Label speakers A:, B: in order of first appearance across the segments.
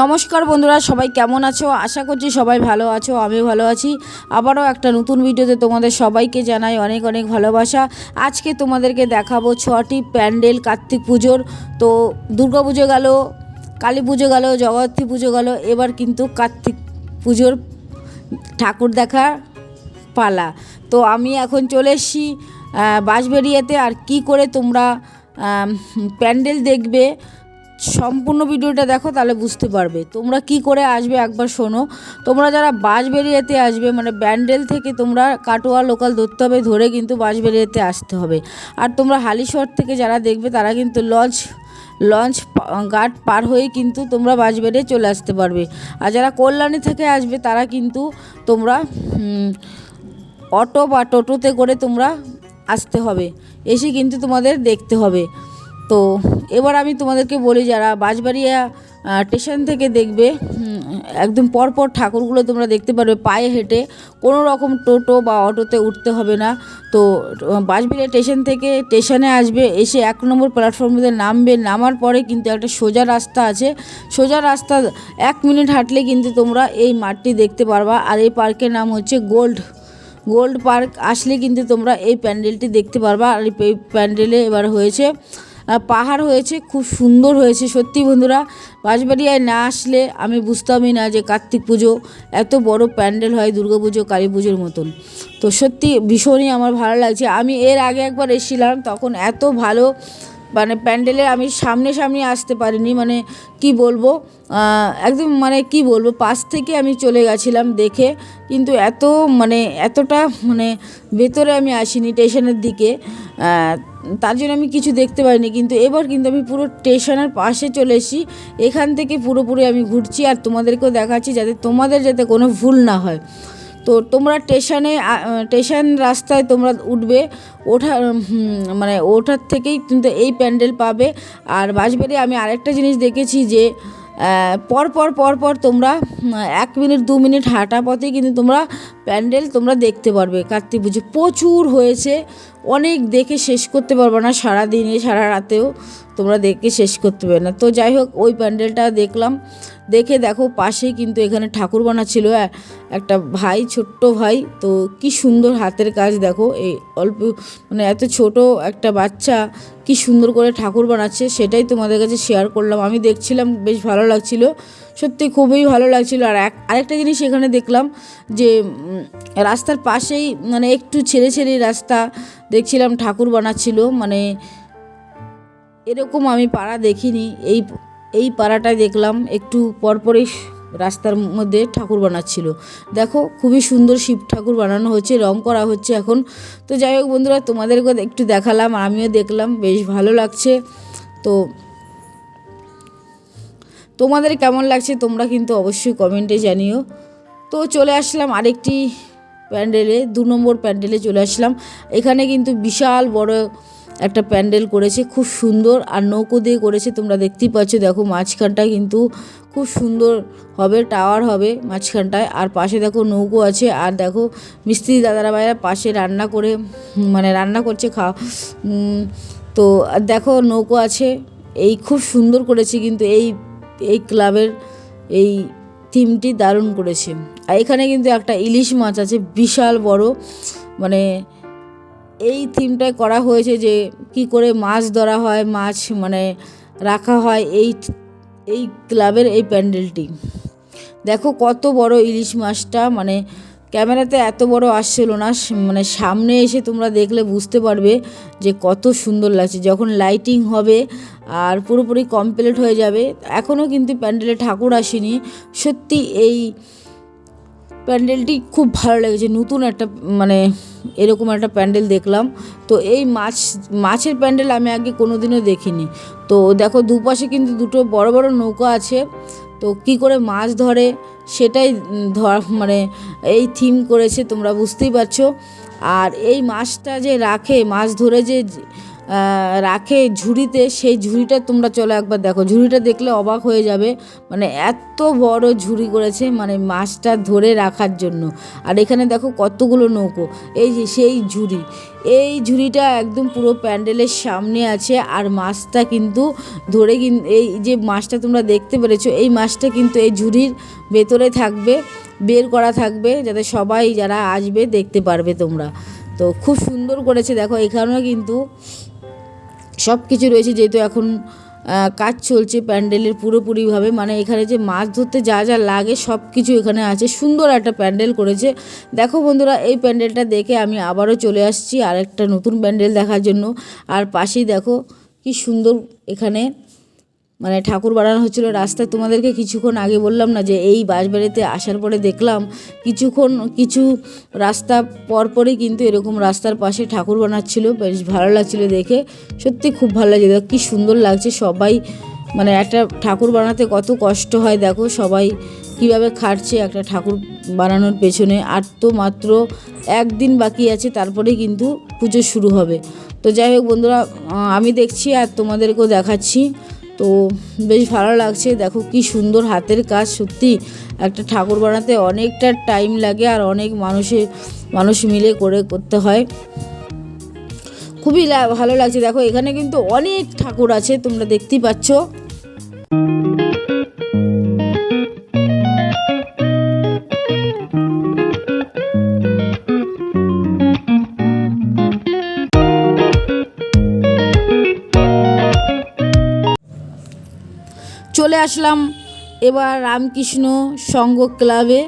A: নমস্কার বন্ধুরা, সবাই কেমন আছো? আশা করছি সবাই ভালো আছো আমি ভালো আছি। আবারও একটা নতুন ভিডিওতে তোমাদের সবাইকে জানাই অনেক অনেক ভালোবাসা। আজকে তোমাদেরকে দেখাবো ছটি প্যান্ডেল, কার্তিক পুজোর। তো দুর্গা পুজো গেল, কালী পুজো গেল জগদ্ধী পুজো গেল, এবার কিন্তু কার্তিক পুজোর ঠাকুর দেখার পালা। তো আমি এখন চলে এসেছি বাঁশবেরিয়াতে আর কি করে তোমরা প্যান্ডেল দেখবে সম্পূর্ণ ভিডিওটা দেখো, তাহলে বুঝতে পারবে। তোমরা কি করে আসবে একবার শোনো। তোমরা যারা বাঁশবেরিয়াতে আসবে মানে ব্যান্ডেল থেকে তোমরা কাটোয়া লোকাল ধরতে হবে ধরে কিন্তু বাঁশবেরিয়াতে আসতে হবে। আর তোমরা হালিশহর থেকে যারা দেখবে, তারা কিন্তু লঞ্চ লঞ্চ গার্ড পার হয়ে কিন্তু তোমরা বাস বাঁশবেরিয়ে চলে আসতে পারবে। আর যারা কল্যাণী থেকে আসবে, তারা কিন্তু তোমরা অটো বা টোটোতে করে তোমরা আসতে হবে। এসে কিন্তু তোমাদের দেখতে হবে। তো এবার আমি তোমাদেরকে বলি যারা বাঁশবাড়িয়া স্টেশন থেকে দেখবে একদম পরপর ঠাকুরগুলো তোমরা দেখতে পারবে পায়ে হেঁটে, কোনো রকম টোটো বা অটোতে উঠতে হবে না। তো বাঁশবাড়িয়া স্টেশন থেকে স্টেশনে আসবে, এসে এক নম্বর প্ল্যাটফর্মে নামবে, নামার পরে কিন্তু একটা সোজা রাস্তা আছে। সোজা রাস্তা এক মিনিট হাঁটলে কিন্তু তোমরা এই মাঠটি দেখতে পারবা। আর এই পার্কের নাম হচ্ছে গোল্ড। গোল্ড পার্ক, আসলে কিন্তু তোমরা এই প্যান্ডেলটি দেখতে পারবা। আর এই প্যান্ডেলে এবার হয়েছে পাহাড় হয়েছে, খুব সুন্দর হয়েছে। সত্যি বন্ধুরা, বাঁশবাড়িয়ায় না আসলে আমি বুঝতামই না যে কার্তিক পুজো এত বড় প্যান্ডেল হয়, দুর্গা পুজো, কালী পুজোর মতন। তো সত্যি ভীষণই আমার ভালো লাগছে। আমি এর আগে একবার এসেছিলাম, তখন এত ভালো মানে প্যান্ডেলে আমি সামনে সামনে আসতে পারিনি মানে কি বলব একদম মানে কি বলব, পাশ থেকে আমি চলে গেছিলাম দেখে, কিন্তু এত মানে এতটা মানে ভেতরে আমি আসিনি স্টেশনের দিকে তার জন্য আমি কিছু দেখতে পাইনি কিন্তু এবার কিন্তু আমি পুরো স্টেশনের পাশে চলে এসেছি, এখান থেকে পুরোপুরি আমি ঘুরছি আর তোমাদেরকেও দেখাচ্ছি যাতে তোমাদের যাতে কোনো ভুল না হয়। তো তোমরা স্টেশনে স্টেশন রাস্তায় তোমরা উঠবে, ওঠা মানে ওঠার থেকেই কিন্তু এই প্যান্ডেল পাবে। আর বাঁশবাড়ি আমি আরেকটা জিনিস দেখেছি যে পরপর পর পর পর পর তোমরা এক মিনিট, দু মিনিট হাঁটা পথে কিন্তু তোমরা প্যান্ডেল তোমরা দেখতে পারবে। কার্তিক পুজো প্রচুর হয়েছে। অনেক দেখে শেষ করতে পারবে না, সারা দিনে, সারা রাতেও তোমরা দেখে শেষ করতে পারবে না। তো যাই হোক, ওই প্যান্ডেলটা দেখলাম। দেখে দেখো, পাশেই কিন্তু এখানে ঠাকুর বানাচ্ছিল এ- একটা ভাই, ছোট্ট ভাই। তো কি সুন্দর হাতের কাজ দেখো, এই অল্প মানে এত ছোট একটা বাচ্চা কি সুন্দর করে ঠাকুর বানাচ্ছে, সেটাই তোমাদের কাছে শেয়ার করলাম। আমি দেখছিলাম, বেশ ভালো লাগছিল, সত্যি খুবই ভালো লাগছিল। আর এক, আরেকটা জিনিস এখানে দেখলাম যে রাস্তার পাশেই মানে একটু ছেড়ে ছেড়ে রাস্তা দেখছিলাম ঠাকুর বানাচ্ছিল মানে এরকম আমি পাড়া দেখিনি। এই এই পাড়াটায় দেখলাম, একটু পরপরই রাস্তার মধ্যে ঠাকুর বানাচ্ছিল। দেখো, খুবই সুন্দর শিব ঠাকুর বানানো হচ্ছে, রং করা হচ্ছে এখন। তো যাই হোক বন্ধুরা তোমাদেরকে একটু দেখালাম, আমিও দেখলাম, বেশ ভালো লাগছে। তো তোমাদের কেমন লাগছে তোমরা কিন্তু অবশ্যই কমেন্টে জানিও। তো চলে আসলাম আরেকটি প্যান্ডেলে, দু নম্বর প্যান্ডেলে চলে আসলাম। এখানে কিন্তু বিশাল বড় একটা প্যান্ডেল করেছে, খুব সুন্দর। আর নৌকো দিয়ে করেছে, তোমরা দেখতেই পাচ্ছ। দেখো, মাঝখানটা কিন্তু খুব সুন্দর হবে, টাওয়ার হবে মাঝখানটায়। আর পাশে দেখো, নৌকো আছে। আর দেখো, মিস্ত্রি দাদারা ভাইরা পাশে রান্না করে মানে রান্না করছে খাওয়া। তো দেখো, নৌকো আছে। এই খুব সুন্দর করেছে, কিন্তু এই এই ক্লাবের এই থিমটি দারুণ করেছে। আর এখানে কিন্তু একটা ইলিশ মাছ আছে, বিশাল বড়। মানে এই থিমটায় করা হয়েছে যে কি করে মাছ ধরা হয়, মাছ মানে রাখা হয় এই এই ক্লাবের এই প্যান্ডেলটি। দেখো কত বড় ইলিশ মাছটা মানে ক্যামেরাতে এত বড় আসছিল না মানে সামনে এসে তোমরা দেখলে বুঝতে পারবে যে কত সুন্দর লাগছে। যখন লাইটিং হবে আর পুরোপুরি কমপ্লিট হয়ে যাবে এখনও কিন্তু প্যান্ডেলে ঠাকুর আসেনি। সত্যি এই প্যান্ডেলটি খুব ভালো লেগেছে। নতুন একটা মানে এরকম একটা প্যান্ডেল দেখলাম। তো এই মাছ, মাছের প্যান্ডেল আমি আগে কোনোদিনও দেখিনি। তো দেখো দুপাশে কিন্তু দুটো বড় বড় নৌকা আছে। তো কি করে মাছ ধরে সেটাই ধর মানে এই থিম করেছে, তোমরা বুঝতেই পারছ। আর এই মাছটা যে রাখে, মাছ ধরে যে রাখে ঝুড়িতে, সেই ঝুড়িটা তোমরা চলো একবার দেখো। ঝুড়িটা দেখলে অবাক হয়ে যাবে। মানে এত বড় ঝুড়ি করেছে মানে মাছটা ধরে রাখার জন্য। আর এখানে দেখো কতগুলো নৌকো। এই যে সেই ঝুড়ি। এই ঝুড়িটা একদম পুরো প্যান্ডেলের সামনে আছে আর মাছটা কিন্তু ধরে এই যে মাছটা তোমরা দেখতে পেরেছ, এই মাছটা কিন্তু এই ঝুড়ির ভেতরে থাকবে, বের করা থাকবে যাতে সবাই যারা আসবে দেখতে পারবে তোমরা। তো খুব সুন্দর করেছে। দেখো এখানেও কিন্তু সব কিছু রয়েছে যেহেতু এখন কাজ চলছে প্যান্ডেলের পুরোপুরিভাবে। মানে এখানে যে মাছ ধরতে যা যা লাগে সব কিছু এখানে আছে। সুন্দর একটা প্যান্ডেল করেছে। দেখো বন্ধুরা, এই প্যান্ডেলটা দেখে আমি আবারও চলে আসছি আর একটা নতুন প্যান্ডেল দেখার জন্য। আর পাশেই দেখো কি সুন্দর এখানে মানে ঠাকুর বানানো হচ্ছিল রাস্তায়। তোমাদেরকে কিছুক্ষণ আগে বললাম না যে এই বাঁশবাড়িতে আসার পরে দেখলাম কিছুক্ষণ, কিছু রাস্তা পর পরপরই কিন্তু এরকম রাস্তার পাশে ঠাকুর বানাচ্ছিলো। বেশ ভালো লাগছিল দেখে। সত্যি খুব ভালো লাগছে। দেখো কি সুন্দর লাগছে সবাই। মানে একটা ঠাকুর বানাতে কত কষ্ট হয় দেখো সবাই কীভাবে খাটছে একটা ঠাকুর বানানোর পেছনে। আর তো মাত্র একদিন বাকি আছে, তারপরে কিন্তু পুজো শুরু হবে। তো যাই হোক বন্ধুরা আমি দেখছি আর তোমাদেরকেও দেখাচ্ছি। তো বেশ ভালো লাগছে। দেখো কি সুন্দর হাতের কাজ, সত্যি একটা ঠাকুর বানাতে অনেকটা টাইম লাগে আর অনেক মানুষের মানুষ মিলে করে করতে হয়। খুবই ভালো লাগছে। দেখো এখানে কিন্তু অনেক ঠাকুর আছে, তোমরা দেখতেই পাচ্ছ। চলে আসলাম এবার রামকৃষ্ণ সংঘ ক্লাবে।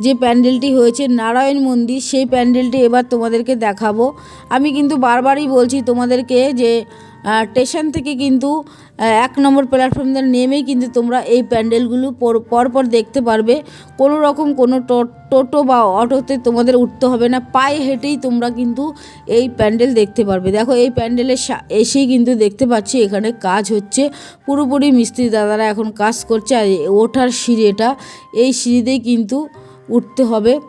A: যে প্যান্ডেলটি হয়েছে নারায়ণ মন্দির, সেই প্যান্ডেলটি এবার তোমাদেরকে দেখাবো। আমি কিন্তু বারবারই বলছি তোমাদেরকে যে স্টেশন থেকে কিন্তু এক নম্বর প্ল্যাটফর্ম নেমেই কিন্তু তোমরা এই প্যান্ডেলগুলো পর- পরপর দেখতে পারবে। কোনো রকম কোনো টোটো বা অটোতে তোমাদের উঠতে হবে না, পায়ে হেঁটেই তোমরা কিন্তু এই প্যান্ডেল দেখতে পারবে। দেখো, এই প্যান্ডেলের সা- এসেই কিন্তু দেখতে পাচ্ছি এখানে কাজ হচ্ছে। পুরোপুরি মিস্ত্রি দাদারা এখন কাজ করছে আর ওঠার সিঁড়ি এটা। এই সিঁড়িতেই কিন্তু উঠতে হবে,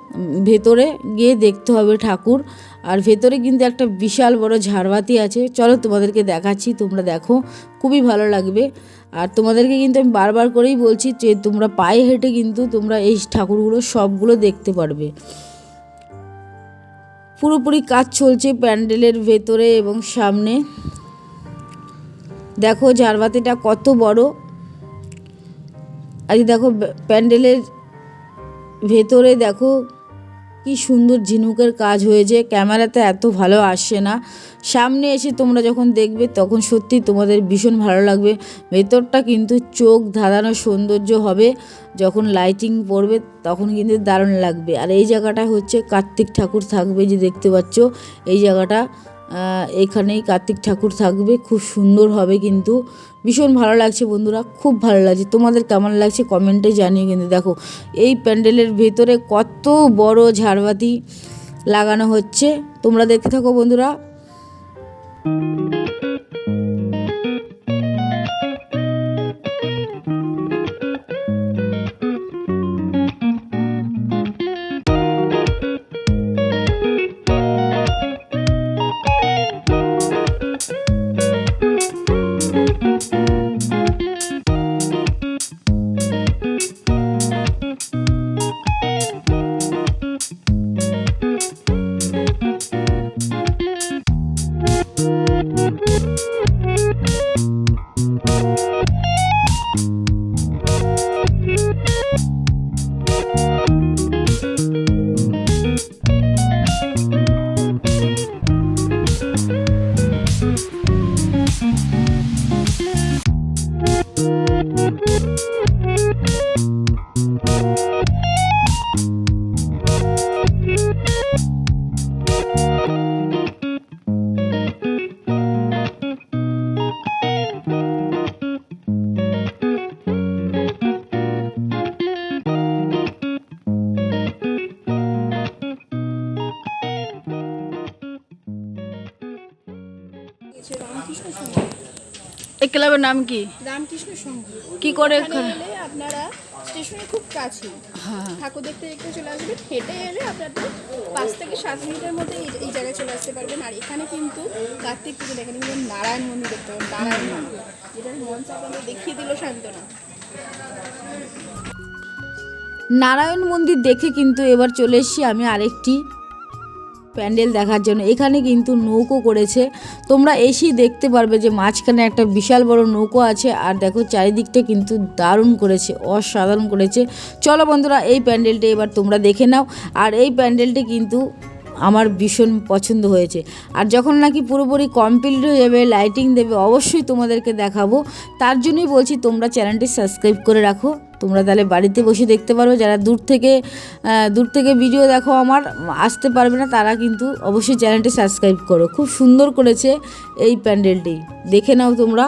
A: ভেতরে গিয়ে দেখতে হবে ঠাকুর। আর ভেতরে কিন্তু একটা বিশাল বড় ঝাড়বাতি আছে। চলো তোমাদেরকে দেখাচ্ছি, তোমরা দেখো, খুবই ভালো লাগবে। আর তোমাদেরকে কিন্তু আমি বারবার করেই বলছি যে, তোমরা পায়ে হেঁটে কিন্তু তোমরা এই ঠাকুরগুলো সবগুলো দেখতে পারবে। পুরোপুরি কাজ চলছে প্যান্ডেলের ভেতরে এবং সামনে। দেখো, ঝাড়বাতিটা কত বড়। আর দেখো, প্যান্ডেলের ভেতরে দেখো কি সুন্দর ঝিনুকের কাজ হয়েছে। ক্যামেরাতে এত ভালো আসছে না। সামনে এসে তোমরা যখন দেখবে, তখন সত্যি তোমাদের ভীষণ ভালো লাগবে। ভেতরটা কিন্তু চোখ ধাঁধানো সৌন্দর্য হবে। যখন লাইটিং পড়বে, তখন কিন্তু দারুণ লাগবে। আর এই জায়গাটা হচ্ছে কার্তিক ঠাকুর থাকবে যে দেখতে পাচ্ছ। এই জায়গাটা এখানেই কার্তিক ঠাকুর থাকবে। খুব সুন্দর হবে কিন্তু। ভীষণ ভালো লাগছে বন্ধুরা, খুব ভালো লাগছে। তোমাদের কেমন লাগছে কমেন্টে জানিয়ে কিন্তু। দেখো, এই প্যান্ডেলের ভেতরে কত বড় ঝাড়বাতি লাগানো হচ্ছে। তোমরা দেখতে থাকো বন্ধুরা। ক্লাবের নাম কি?
B: রামকৃষ্ণ সংঘ
A: কি করে?
B: আপনারা স্টেশনে খুব কাছে।
A: হ্যাঁ।
B: ঠাকুর দেখতে দেখতে চলে আসবেন হেঁটে এলে আপনাদের পাঁচ থেকে সাত মিনিটের মধ্যে এই এই জায়গায় চলে আসতে পারবেন। আর এখানে কিন্তু কার্তিক পুজো এখানে কিন্তু নারায়ণ মন্দির দেখতে পাবেন। নারায়ণ মন্দির। যেটার মঞ্চ আপনাদের দেখিয়ে দিল শান্তনা
A: নারায়ণ মন্দির দেখে কিন্তু এবার চলে এসেছি আমি আরেকটি প্যান্ডেল দেখার জন্য। এখানে কিন্তু নৌকো করেছে। তোমরা এসেই দেখতে পারবে যে মাঝখানে একটা বিশাল বড় নৌকো আছে আর দেখো চারিদিকটা কিন্তু দারুণ করেছে, অসাধারণ করেছে। চলো বন্ধুরা, এই প্যান্ডেলটা এবার তোমরা দেখে নাও। আর এই প্যান্ডেলটি কিন্তু আমার ভীষণ পছন্দ হয়েছে। আর যখন নাকি পুরোপুরি কমপ্লিট হয়ে যাবে লাইটিং দেবে, অবশ্যই তোমাদেরকে দেখাবো। তার জন্যই বলছি, তোমরা চ্যানেলটি সাবস্ক্রাইব করে রাখো। তোমরা তাহলে বাড়িতে বসে দেখতে পারো, যারা দূর থেকে দূর থেকে ভিডিও দেখো আমার, আসতে পারবে না, তারা কিন্তু অবশ্যই চ্যানেলটি সাবস্ক্রাইব করো। খুব সুন্দর করেছে এই প্যান্ডেলটি। দেখে নাও তোমরা।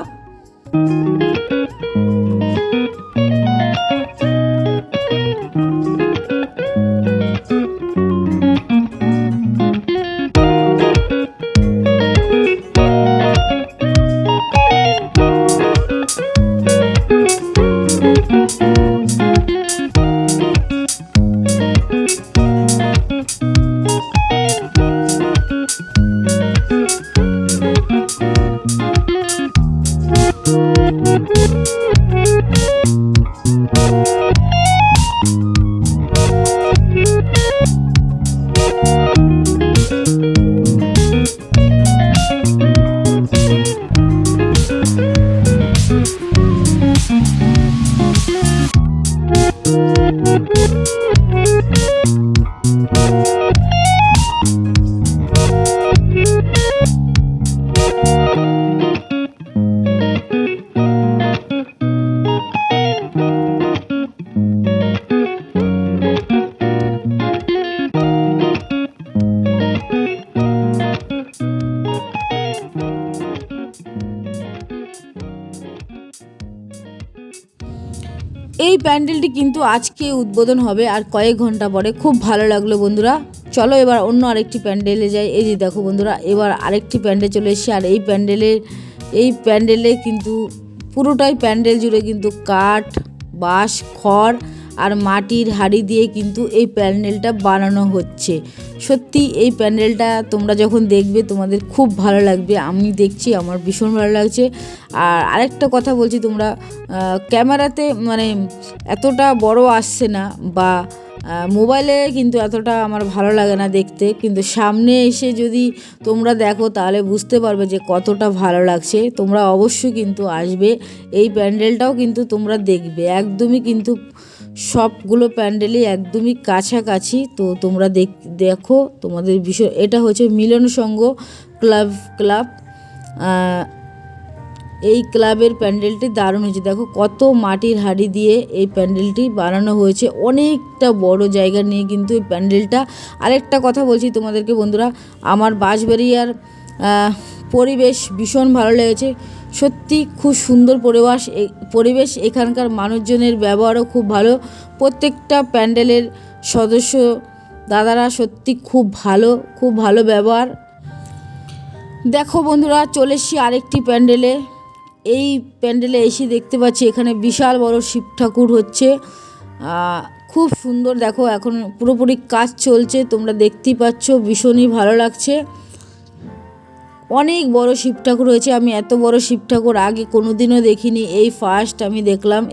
A: এই প্যান্ডেলটি কিন্তু আজকে উদ্বোধন হবে আর কয়েক ঘণ্টা পরে। খুব ভালো লাগল বন্ধুরা। চলো এবার অন্য আরেকটি প্যান্ডেলে যাই। এই যে দেখো বন্ধুরা, এবার আরেকটি প্যান্ডেল চলে এসেছে আর এই প্যান্ডেলের, এই প্যান্ডেলে কিন্তু পুরোটাই প্যান্ডেল জুড়ে কিন্তু কাঠ, বাঁশ, খড় আর মাটির হাড়ি দিয়ে কিন্তু এই প্যান্ডেলটা বানানো হচ্ছে। সত্যি, এই প্যান্ডেলটা তোমরা যখন দেখবে, তোমাদের খুব ভালো লাগবে। আমি দেখছি, আমার ভীষণ ভালো লাগছে। আর আরেকটা কথা বলছি তোমরা ক্যামেরাতে মানে এতটা বড় আসছে না বা মোবাইলে কিন্তু এতটা আমার ভালো লাগে না দেখতে। কিন্তু সামনে এসে যদি তোমরা দেখো, তাহলে বুঝতে পারবে যে কতটা ভালো লাগছে। তোমরা অবশ্যই কিন্তু আসবে। এই প্যান্ডেলটাও কিন্তু তোমরা দেখবে। একদমই কিন্তু সবগুলো প্যান্ডেলই একদমই কাছাকাছি। তো তোমরা দেখ তোমাদের বিষয়, এটা হচ্ছে মিলন সংঘ ক্লাব ক্লাব। এই ক্লাবের প্যান্ডেলটি দারুণ হয়েছে। দেখো কত মাটির হাড়ি দিয়ে এই প্যান্ডেলটি বানানো হয়েছে। অনেকটা বড় জায়গা নিয়ে কিন্তু এই প্যান্ডেলটা। আরেকটা কথা বলছি তোমাদেরকে বন্ধুরা, আমার বাঁশবাড়িয়ার পরিবেশ ভীষণ ভালো লেগেছে। সত্যি খুব সুন্দর পরিবেশ পরিবেশ। এখানকার মানুষজনের ব্যবহারও খুব ভালো। প্রত্যেকটা প্যান্ডেলের সদস্য দাদারা সত্যি খুব ভালো খুব ভালো ব্যবহার। দেখো বন্ধুরা, চলে এসছি আরেকটি প্যান্ডেলে। এই প্যান্ডেলে এসে দেখতে পাচ্ছি এখানে বিশাল বড় শিব ঠাকুর হচ্ছে। খুব সুন্দর। দেখো, এখন পুরোপুরি কাজ চলছে। তোমরা দেখতেই পাচ্ছ, ভীষণই ভালো লাগছে। অনেক বড় শিব ঠাকুর হয়েছে। আমি এত বড় শিব ঠাকুর আগে কোনোদিনও দেখিনি। এই ফার্স্ট আমি দেখলাম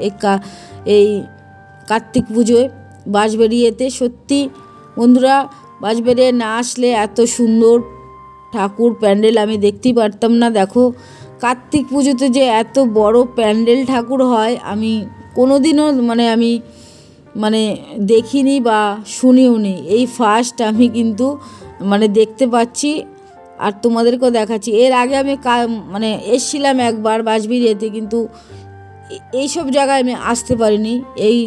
A: এই কার্তিক পুজোয় বাঁশবেরিয়েতে সত্যি বন্ধুরা বাঁশবেরিয়ে না আসলে এত সুন্দর ঠাকুর প্যান্ডেল আমি দেখতেই পারতাম না। দেখো, কার্তিক পুজোতে যে এত বড় প্যান্ডেল ঠাকুর হয়, আমি কোনোদিনও মানে আমি মানে দেখিনি বা শুনিও নি এই ফার্স্ট আমি কিন্তু মানে দেখতে পাচ্ছি। আর তোমাদেরকেও দেখাচ্ছি। এর আগে আমি মানে এসছিলাম একবার বাসবিরিয়াতে কিন্তু এইসব জায়গায় আমি আসতে পারিনি। এই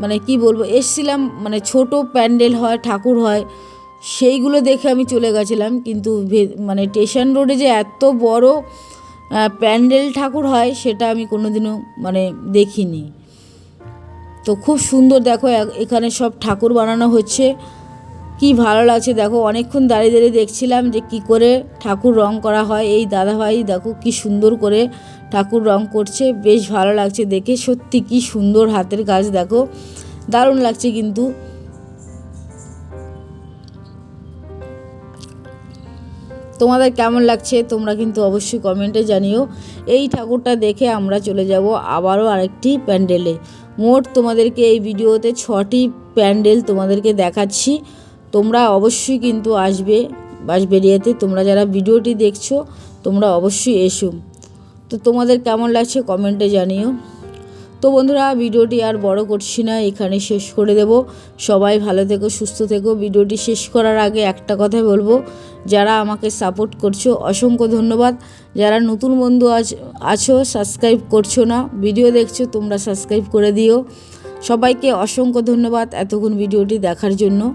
A: মানে কি বলব, এসছিলাম মানে ছোট প্যান্ডেল হয়, ঠাকুর হয়, সেইগুলো দেখে আমি চলে গেছিলাম। কিন্তু মানে স্টেশন রোডে যে এত বড় প্যান্ডেল ঠাকুর হয়, সেটা আমি কোনোদিনও মানে দেখিনি। তো খুব সুন্দর দেখো এখানে সব ঠাকুর বানানো হচ্ছে। কি ভালো লাগছে দেখো, অনেকক্ষণ দাঁড়িয়ে দাঁড়িয়ে দেখছিলাম যে কি করে ঠাকুর রং করা হয়। এই দাদাভাই দেখো কি সুন্দর করে ঠাকুর রং করছে, বেশ ভালো লাগছে দেখে। সত্যি কি সুন্দর হাতের কাজ দেখো, দারুণ লাগছে কিন্তু। তোমাদের কেমন লাগছে তোমরা কিন্তু অবশ্যই কমেন্টে জানিও। এই ঠাকুরটা দেখে আমরা চলে যাব আবারও আরেকটি প্যান্ডেলে। মোট তোমাদেরকে এই ভিডিওতে ছটি প্যান্ডেল তোমাদেরকে দেখাচ্ছি। তোমরা অবশ্যই কিন্তু আসবে বাঁশবেরিয়াতে তোমরা যারা ভিডিওটি দেখছ, তোমরা অবশ্যই এসো। তো তোমাদের কেমন লাগছে কমেন্টে জানিও। তো বন্ধুরা, ভিডিওটি আর বড় করছি না, এখানে শেষ করে দেব। সবাই ভালো থেকো, সুস্থ থেকো। ভিডিওটি শেষ করার আগে একটা কথা বলব। যারা আমাকে সাপোর্ট করছ, অসংখ্য ধন্যবাদ। যারা নতুন বন্ধু আছ- আছো, সাবস্ক্রাইব করছ না, ভিডিও দেখছ, তোমরা সাবস্ক্রাইব করে দিও। সবাইকে অসংখ্য ধন্যবাদ এতক্ষণ ভিডিওটি দেখার জন্য।